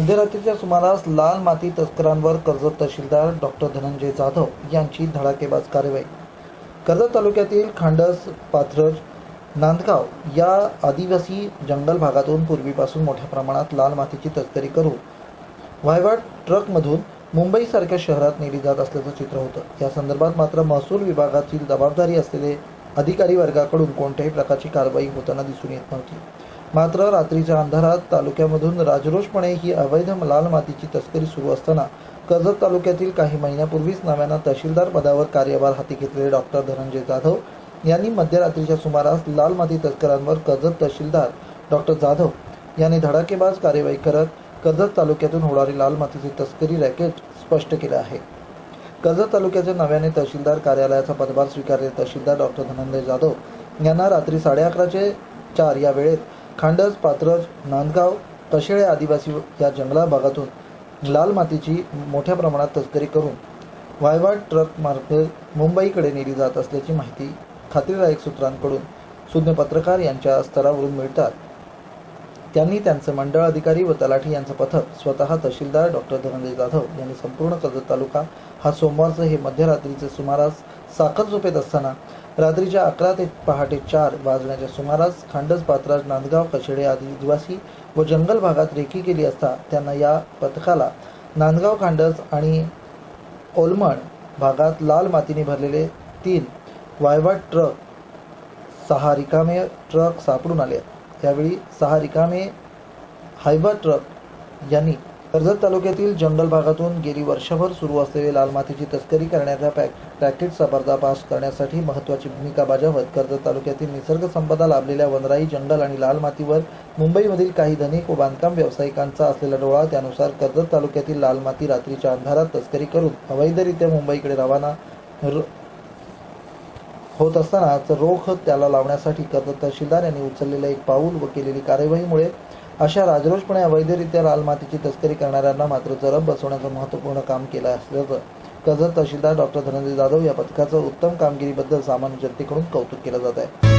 मध्यरात्रीच्या सुमारास लाल माती तस्करांवर कर्जत तहसीलदार डॉक्टर धनंजय जाधव यांची धडाकेबाज कारवाई. कर्जत तालुक्यातील खांडस पाथरज नांदगाव या आदिवासी जंगल भागातून पूर्वीपासून मोठ्या प्रमाणात लाल मातीची तस्करी करून वायवाट ट्रकमधून मुंबईसारख्या शहरात नेली जात असल्याचं चित्र होतं. या संदर्भात मात्र महसूल विभागातील जबाबदारी असलेले अधिकारी वर्गाकडून कोणत्याही प्रकारची कारवाई होताना दिसून येत नव्हती. मात्र रात्रीच्या अंधारात तालुक्यामधून राजरोषपणे ही अवैध लाल मातीची तस्करी सुरू असताना कर्जत तालुक्यातील काही महिन्यापूर्वीच नव्यानं तहसीलदार पदावर कार्यभार हाती घेतलेले डॉक्टर धनंजय जाधव यांनी मध्यरात्रीच्या सुमारास लाल माती तस्करांवर कर्जत तहसीलदार डॉक्टर जाधव यांनी धडाकेबाज कार्यवाही करत कर्जत तालुक्यातून होणारी लाल मातीची तस्करी रॅकेट स्पष्ट केलं आहे. कर्जत तालुक्याच्या नव्याने तहसीलदार कार्यालयाचा पदभार स्वीकारलेले तहसीलदार डॉक्टर धनंजय जाधव यांना रात्री साडे अकराचे चार या वेळेत खांडस पात्रज नांदगाव तशेळे आदिवासी या जंगला भागातून लाल मातीची मोठ्या प्रमाणात तस्करी करून वायवाट ट्रक मार्फत मुंबईकडे नेली जात असल्याची माहिती खात्रीदायक सूत्रांकडून सुज्ञ पत्रकार यांच्या स्तरावरून मिळतात. त्यांनी त्यांचं मंडळ अधिकारी व तलाठी यांचं पथक स्वतः तहसीलदार डॉक्टर धनंजय जाधव यांनी संपूर्ण कर्जत तालुका हा सोमवारचं हे मध्यरात्रीचे सुमारास साखर झोपेत असताना रात्रीच्या अकरा ते पहाटे चार वाजण्याच्या सुमारास खांडस पात्राज नांदगाव कशेडे आदिवासी व जंगल भागात रेकी केली असता त्यांना या पथकाला नांदगाव खांडस आणि ओलमण भागात लाल मातीने भरलेले तीन वायवाट ट्रक सहा रिकामे ट्रक सापडून आले. त्यावेळी सहा रिकामे हायवा ट्रक यांनी कर्जत तालुक्यातील जंगल भागातून गेली वर्षभर सुरू असलेली लाल मातीची तस्करी करण्याच्या पॅक रॅकेटचा पर्दाफाश करण्यासाठी महत्त्वाची भूमिका बजावत कर्जत तालुक्यातील निसर्ग संपदा लाभलेल्या वनराई जंगल आणि लाल मातीवर मुंबईमधील काही धनिक व बांधकाम व्यावसायिकांचा असलेला डोळा त्यानुसार कर्जत तालुक्यातील लाल माती रात्रीच्या अंधारात तस्करी करून अवैधरित्या मुंबईकडे रवाना होत असतानाच रोख त्याला लावण्यासाठी कर्जत तहसीलदार यांनी उचललेलं एक पाऊल व केलेली कार्यवाहीमुळे अशा राजरोषपणे अवैधरित्या लाल मातीची तस्करी करणाऱ्यांना मात्र जरब बसवण्याचं महत्त्वपूर्ण काम केलं असल्याचं कर्जत तहसीलदार डॉक्टर धनंजय जाधव या पथकाचं उत्तम कामगिरीबद्दल सामान्य जनतेकडून कौतुक केलं जात आहे.